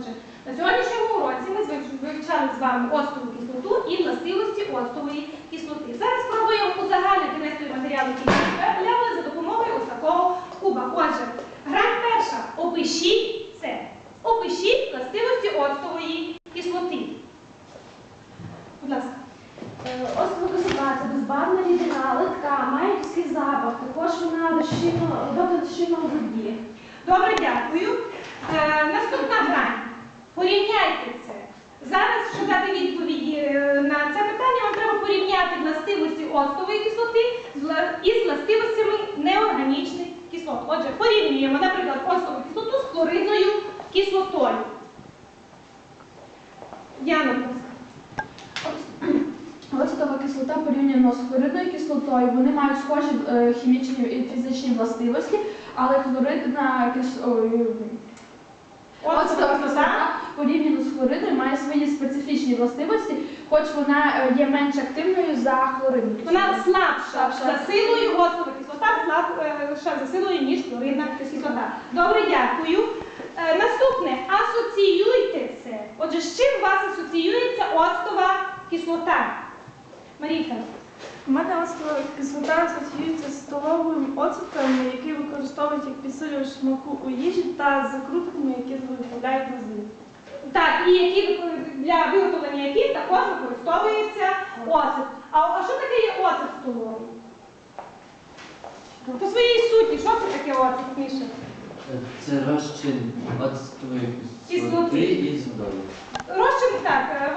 Отже, на сьогоднішньому уроці ми вивчали з вами оцтову кислоту і властивості оцтової кислоти. Зараз спробуємо узагальнити весь той матеріал, який ми виявляли за допомогою ось такого куба. Отже, грань перша. Опишіть це. Опишіть властивості оцтової кислоти. Будь ласка. Оцтова кислота це безбарвна рідина, легка, має різкий запах, також вона розчинна у воді. Добре, дякую. Е, наступна грань. Оцтової кислоти із властивостями неорганічних кислот. Отже, порівнюємо, наприклад, оцтову кислоту з хлоридною кислотою. Ласка. Оцтова кислота порівняно з хлоридною кислотою, вони мають схожі е, хімічні і фізичні властивості, але хлоридна кислота порівняно з хлоридною специфічні властивості, хоч вона е, є менш активною за хлоридну кислоту. Вона слабша за силою, оцтова кислота слабша за силою, ніж хлоридна кислота. Добре, дякую. Е, наступне, асоціюйте це. Отже, з чим у вас асоціюється оцтова кислота? Марійка. У мене оцтова кислота асоціюється з столовим оцетом, який використовують як підсилювач смаку у їжі та закрутками, які виготовляють на злі. Так, і які для виготовлення яких також використовується оцет. А, що таке є оцет столовий? По своїй суті, що це таке оцет, Міша? Це розчин оцтової Кислоти. із водою. Розчин, так,